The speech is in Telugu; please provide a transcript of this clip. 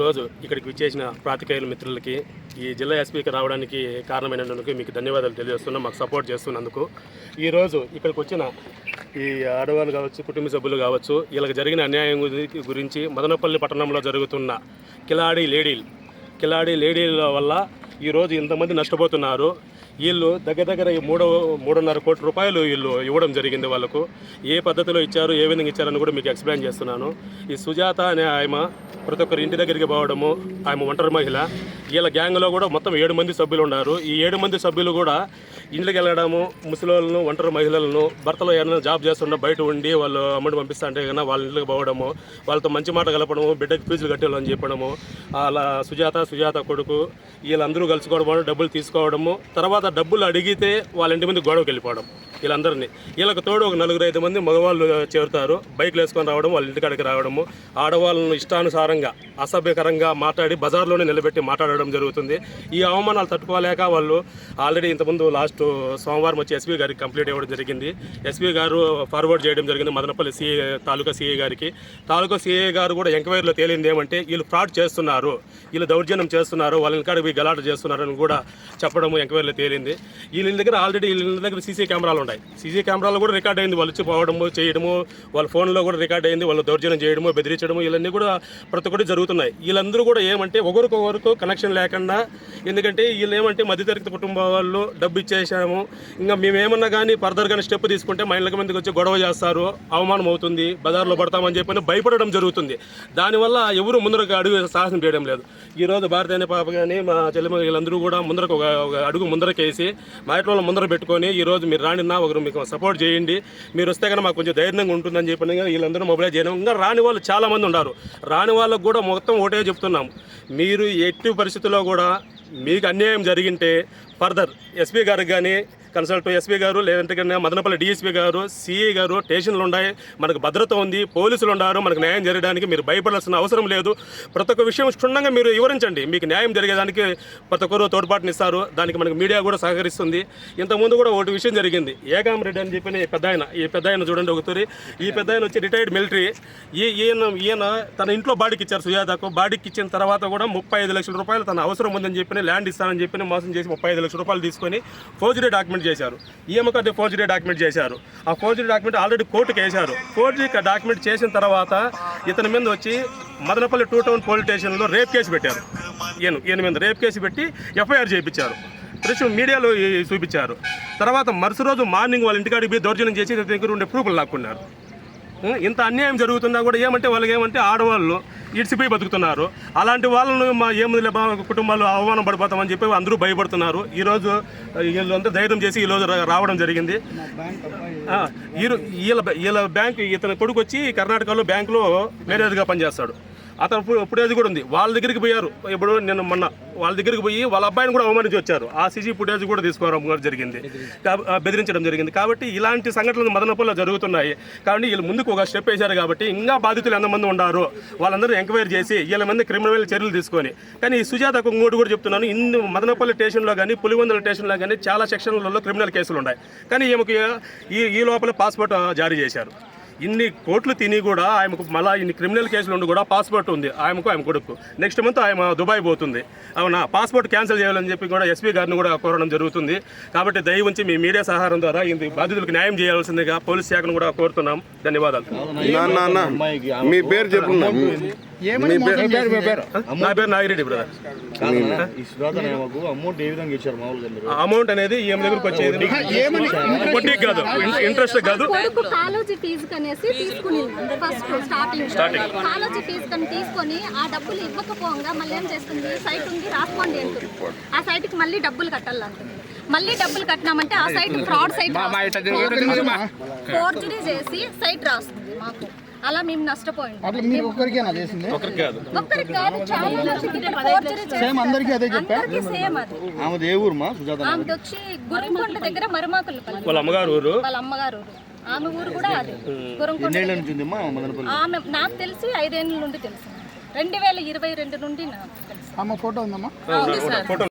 రోజు ఇక్కడికి విచ్చేసిన ప్రాతికేయుల మిత్రులకి ఈ జిల్లా ఎస్పీకి రావడానికి కారణమైనందుకు మీకు ధన్యవాదాలు తెలియజేస్తున్నాం మాకు సపోర్ట్ చేస్తున్నందుకు. ఈరోజు ఇక్కడికి వచ్చిన ఈ ఆడవాళ్ళు కావచ్చు కుటుంబ సభ్యులు కావచ్చు వీళ్ళకి జరిగిన అన్యాయం గురించి మదనపల్లి పట్టణంలో జరుగుతున్న కిలాడి లేడీలు కిలాడి లేడీల వల్ల ఈరోజు ఇంతమంది నష్టపోతున్నారు. వీళ్ళు దగ్గర దగ్గర ఈ మూడో మూడున్నర కోట్ల రూపాయలు వీళ్ళు ఇవ్వడం జరిగింది వాళ్ళకు. ఏ పద్ధతిలో ఇచ్చారు ఏ విధంగా ఇచ్చారని కూడా మీకు ఎక్స్ప్లెయిన్ చేస్తున్నాను. ఈ సుజాత అనే ఆమె ప్రతి ఒక్కరి ఇంటి దగ్గరికి పోవడము ఆమె ఒంటరి మహిళ. వీళ్ళ గ్యాంగ్లో కూడా మొత్తం ఏడు మంది సభ్యులు ఉన్నారు. ఈ ఏడు మంది సభ్యులు కూడా ఇంట్లోకి వెళ్ళడము ముసలోళ్ళను ఒంటరి మహిళలను భర్తలో ఏదైనా జాబ్ చేస్తుండే బయట ఉండి వాళ్ళు అమౌంట్ పంపిస్తా అంటే కన్నా వాళ్ళ ఇంట్లోకి పోవడము వాళ్ళతో మంచి మాట కలపడము బిడ్డకి ఫీజులు కట్టాలని చెప్పడము అలా సుజాత సుజాత కొడుకు వీళ్ళందరూ కలుసుకోవడం డబ్బులు తీసుకోవడము తర్వాత డబ్బులు అడిగితే వాళ్ళ ఇంటి ముందు గొడవకి వెళ్ళిపోవడం. వీళ్ళందరినీ. వీళ్ళకి తోడు ఒక నలుగురు ఐదు మంది మగవాళ్ళు చేరుతారు. బైక్లు వేసుకొని రావడం వాళ్ళ ఇంటికాడికి రావడము. ఆడవాళ్ళను ఇష్టానుసారంగా అసభ్యకరంగా మాట్లాడి బజార్లోనే నిలబెట్టి మాట్లాడడం జరుగుతుంది. ఈ అవమానాలు తట్టుకోలేక వాళ్ళు ఆల్రెడీ ఇంతకుముందు లాస్ట్ సోమవారం వచ్చి ఎస్పీ గారికి కంప్లీట్ ఇవ్వడం జరిగింది. ఎస్పీ గారు ఫార్వర్డ్ చేయడం జరిగింది మదనపల్లి సిఏ తాలూకా సిఏ గారికి. తాలూకా సిఏ గారు కూడా ఎంక్వైరీలో తేలింది ఏమంటే వీళ్ళు ఫ్రాడ్ చేస్తున్నారు. వీళ్ళు దౌర్జన్యం చేస్తున్నారు. వాళ్ళ ఇంటికాడ గలాట చేస్తున్నారని కూడా చెప్పడం ఎంక్వైరీలో తేలింది. వీళ్ళ దగ్గర ఆల్రెడీ వీళ్ళ దగ్గర సీసీ కెమెరాలు ఉన్నాయి. సీసీ కెమెరాలో కూడా రికార్డ్ అయింది. వాళ్ళు వచ్చి పోవడము చేయడము వాళ్ళ ఫోన్లో కూడా రికార్డ్ అయింది. వాళ్ళు దౌర్జన్యం చేయడము బెదిరించడము ఇవన్నీ కూడా ప్రతి ఒక్కటి జరుగుతున్నాయి. వీళ్ళందరూ కూడా ఏమంటే ఒకరికొకరికి కనెక్షన్ లేకుండా ఎందుకంటే వీళ్ళు ఏమంటే మధ్యతరగతి కుటుంబ వాళ్ళు డబ్బు ఇచ్చేసాము. ఇంకా మేమేమన్నా కానీ ఫర్దర్ కానీ స్టెప్ తీసుకుంటే మా ఇళ్ళకి మందికి వచ్చి గొడవ చేస్తారు. అవమానం అవుతుంది. బజార్లో పడతామని చెప్పని భయపడడం జరుగుతుంది. దానివల్ల ఎవరు ముందరకు అడుగు సాహసం చేయడం లేదు. ఈ రోజు అనే పాప కానీ మా చెల్లెమ్మ వీళ్ళందరూ కూడా ముందరకు ఒక అడుగు ముందరకేసి మా ఇంట్లో ముందర పెట్టుకొని ఈరోజు మీరు రాని రానిన్నా ఒకరు మీకు సపోర్ట్ చేయండి. మీరు వస్తే కనుక మాకు కొంచెం ధైర్యంగా ఉంటుందని చెప్పిన వీళ్ళందరూ మొబైల్ చేయడం ఇంకా రాని వాళ్ళు చాలామంది ఉన్నారు. రాని వాళ్ళకు కూడా మొత్తం ఒకటే చెప్తున్నాం మీరు ఎట్టి పరిస్థితుల్లో కూడా మీకు అన్యాయం జరిగింటే ఫర్దర్ ఎస్పీ గారికి కానీ కన్సల్ట్ ఎస్పీ గారు లేదంటే మదనపల్లి డిఎస్పీ గారు సిఐ గారు స్టేషన్లు ఉన్నాయి. మనకు భద్రత ఉంది పోలీసులు ఉన్నారు మనకు న్యాయం జరగడానికి మీరు భయపడాల్సిన అవసరం లేదు. ప్రతి ఒక్క విషయం క్షుణ్ణంగా మీరు వివరించండి. మీకు న్యాయం జరిగేదానికి ప్రతి ఒక్కరు తోడ్పాటునిస్తారు దానికి మనకు మీడియా కూడా సహకరిస్తుంది. ఇంతకుముందు కూడా ఒకటి విషయం జరిగింది. ఏకాం రెడ్డి అని చెప్పిన ఈ పెద్ద ఆయన ఈ పెద్ద ఆయన చూడండి ఒకతూరి ఈ పెద్ద ఆయన వచ్చి రిటైర్డ్ మిలిటరీ ఈ ఈయన ఈయన తన ఇంట్లో బాడీకి ఇచ్చారు సుజాతకు. బాడీకి ఇచ్చిన తర్వాత కూడా ముప్పై ఐదు లక్షల రూపాయలు తన అవసరం ఉందని చెప్పి ల్యాండ్ ఇస్తానని చెప్పి మోసం చేసి ముప్పై ఐదు లక్షల రూపాయలు తీసుకొని ఫోర్జరీ డాక్యుమెంట్ చేశారు. ఈఎంఐ అదే ఫోర్జరీ డాక్యుమెంట్ చేశారు. ఆ ఫోర్జరీ డాక్యుమెంట్ ఆల్రెడీ కోర్టుకి వేశారు. ఫోర్జరీ డాక్యుమెంట్ చేసిన తర్వాత ఇతని మీద వచ్చి మదనపల్లి టూ టౌన్ పోలీస్ స్టేషన్లో రేప్ కేసు పెట్టారు. ఈయన ఈయన మీద రేప్ కేసు పెట్టి ఎఫ్ఐఆర్ చేయించారు. దృశ్యం మీడియాలో చూపించారు. తర్వాత మరుసటి రోజు మార్నింగ్ వాళ్ళ ఇంటికాడికి పోయి దౌర్జన్యం చేసి దగ్గర ఉండే ప్రూఫ్లు లాక్కున్నారు. ఇంత అన్యాయం జరుగుతున్నా కూడా ఏమంటే వాళ్ళకి ఏమంటే ఆడవాళ్ళు ఇడిసిపోయి బతుకుతున్నారు. అలాంటి వాళ్ళను మా ఏముంది కుటుంబాలు అవమానం పడిపోతామని చెప్పి అందరూ భయపడుతున్నారు. ఈరోజు వీళ్ళంతా ధైర్యం చేసి ఈరోజు రావడం జరిగింది. ఈరో- వీళ్ళ వీళ్ళ బ్యాంక్ ఇతని కొడుకు వచ్చి కర్ణాటకలో బ్యాంకులో మేనేజర్గా పనిచేస్తాడు. అతను ఫుటేజ్ కూడా ఉంది. వాళ్ళ దగ్గరికి పోయారు. ఇప్పుడు నేను మొన్న వాళ్ళ దగ్గరికి పోయి వాళ్ళ అబ్బాయిని కూడా అవమానించి వచ్చారు. ఆ సీసీ ఫుటేజ్ కూడా తీసుకోవడం జరిగింది. బెదిరించడం జరిగింది. కాబట్టి ఇలాంటి సంఘటనలు మదనపల్లిలో జరుగుతున్నాయి. కాబట్టి వీళ్ళు ముందుకు ఒక స్టెప్ వేశారు కాబట్టి ఇంకా బాధితులు ఎంతమంది ఉన్నారు వాళ్ళందరూ ఎంక్వైరీ చేసి వీళ్ళ మంది క్రిమినల్ చర్యలు తీసుకొని. కానీ ఈ సుజాత ఇంకోటి కూడా చెప్తున్నాను. ఇన్ని మదనపల్లి స్టేషన్లో కానీ పులివెందుల స్టేషన్లో కానీ చాలా సెక్షన్లలో క్రిమినల్ కేసులు ఉన్నాయి. కానీ ఈమెకి ఈ ఈ లోపల పాస్పోర్ట్ జారీ చేశారు. ఇన్ని కోట్లు తిని కూడా ఆయనకు మళ్ళీ ఇన్ని క్రిమినల్ కేసులు ఉండి కూడా పాస్పోర్ట్ ఉంది ఆయనకు ఆయన కొడుకు. నెక్స్ట్ మంత్ ఆయన దుబాయ్ పోతుంది. అవునా? పాస్పోర్ట్ క్యాన్సిల్ చేయాలని చెప్పి కూడా ఎస్పీ గారిని కూడా కోరడం జరుగుతుంది. కాబట్టి దయ ఉంచి మీ మీడియా సహారం ద్వారా ఇది బాధితులకు న్యాయం చేయాల్సిందిగా పోలీస్ శాఖను కూడా కోరుతున్నాం. ధన్యవాదాలు. నాన్న మీ పేరు చెప్పు నా పేరు నాగిరెడ్డి బ్రదర్ అమౌంట్ ఏ విధంగా ఇచ్చారు మామూలుగా మీరు? అమౌంట్ అనేది ఈమె దగ్గరకు వచ్చేది. వడ్డీ కాదు. ఇంట్రెస్ట్ కాదు. కొడుకు కాలేజీ ఫీజు కనేసి తీసుకుని ఫస్ట్ స్టార్టింగ్. కాలేజీ ఫీజు కని తీసుకొని ఆ డబ్బులు ఇవ్వకపోగా మళ్ళీ ఏం చేస్తుంది? సైట్ ఉంది రాసుకోండి అంటుంది. ఆ మళ్ళీ డబ్బులు కట్టాలంటుంది. మళ్ళీ డబ్బులు కట్టినామంటే ఆ సైట్ ఫ్రాడ్ సైట్ ఫోర్జరీ చేసి సైట్ రాస్తుంది మాకు. అలా మేము నష్టపోయింది అట్లా మీరు ఒక్కరికేనా చేసింది? ఒకరికి కాదు. ఒక్కరికి కాదు చాలా మందికి forgery చేస్తారు. సేమ్ అందరికీ అదే చెప్పా? అందరికీ సేమ్ అది. ఆమె ఏ ఊరు మా సుజాత ఆమెది వచ్చి గురంకొండ దగ్గర మరుమాకులు వాళ్ళ అమ్మగారు ఊరు? వాళ్ళ అమ్మగారు ఊరు. ఆమె ఊరు కూడా అది. గురంకొండ ఎన్నేళ్ళ నుంచి ఉందమ్మా మదనపల్లి? ఆమె నాకు తెలిసి ఐదేళ్ళ నుండి తెలుసు. రెండు వేల ఇరవై రెండు నుండి నాకు తెలుసు. అమ్మ ఫోటో ఉందమ్మా? ఫోటో